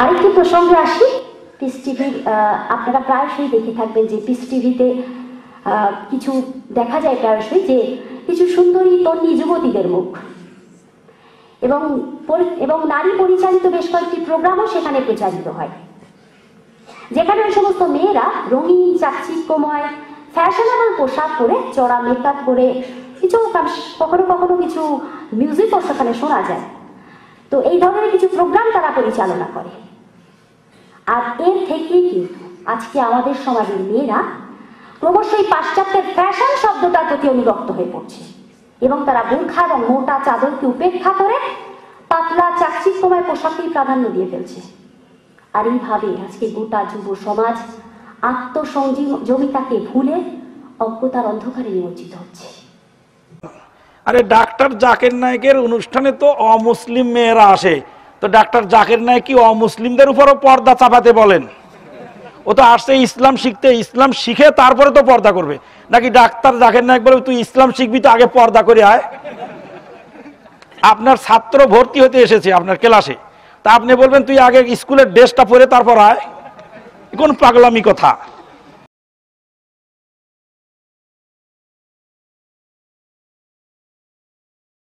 আরেকটি প্রসঙ্গে আসি। পিস টিভি আপনারা প্রায়শই দেখে থাকবেন যে পিস টিভিতে কিছু দেখা যায় প্রায়শই যে কিছু সুন্দরী তন্নি যুবতীদের মুখ। এবং এবং নারী পরিচালিত বেশ কয়েকটি প্রোগ্রামও সেখানে প্রচারিত হয়। যেখানে ওই সমস্ত মেয়েরা রঙিন, চাকচিক্যময় ফ্যাশনেবল পোশাক পরে, চড়া মেকআপ করে কিছু কখনো কখনো কিছু মিউজিকও সেখানে শোনা যায়। তো এই ধরনের কিছু প্রোগ্রাম তারা পরিচালনা করে। আর এর থেকেই কিন্তু আজকে আমাদের সমাজের মেয়েরা ক্রমশই পাশ্চাত্যের ফ্যাশন শব্দটার প্রতি অনুরক্ত হয়ে পড়ছে। এবং তারা বোরখা এবং মোটা চাদরকে উপেক্ষা করে পাতলা চাকচিক্যময় পোশাকেই প্রাধান্য দিয়ে ফেলছে। আর এইভাবে আজকে গোটা যুব সমাজ আত্মসংযমিতাকে ভুলে অজ্ঞতার অন্ধকারে নিমজ্জিত হচ্ছে। আরে ডাক্তার জাকির নায়কের অনুষ্ঠানে তো অমুসলিম মেয়েরা আসে। তো ডাক্তার জাকির নায়ক কি অমুসলিমদের উপরও পর্দা চাপাতে বলেন। ও তো আসছে ইসলাম শিখতে, ইসলাম শিখে তারপরে তো পর্দা করবে। নাকি ডাক্তার জাকির নায়ক বলে, তুই ইসলাম শিখবি তো আগে পর্দা করে আয়। আপনার ছাত্র ভর্তি হতে এসেছে আপনার ক্লাসে। তা আপনি বলবেন, তুই আগে স্কুলের ড্রেসটা পরে তারপর আয়। কোন পাগলামি কথা।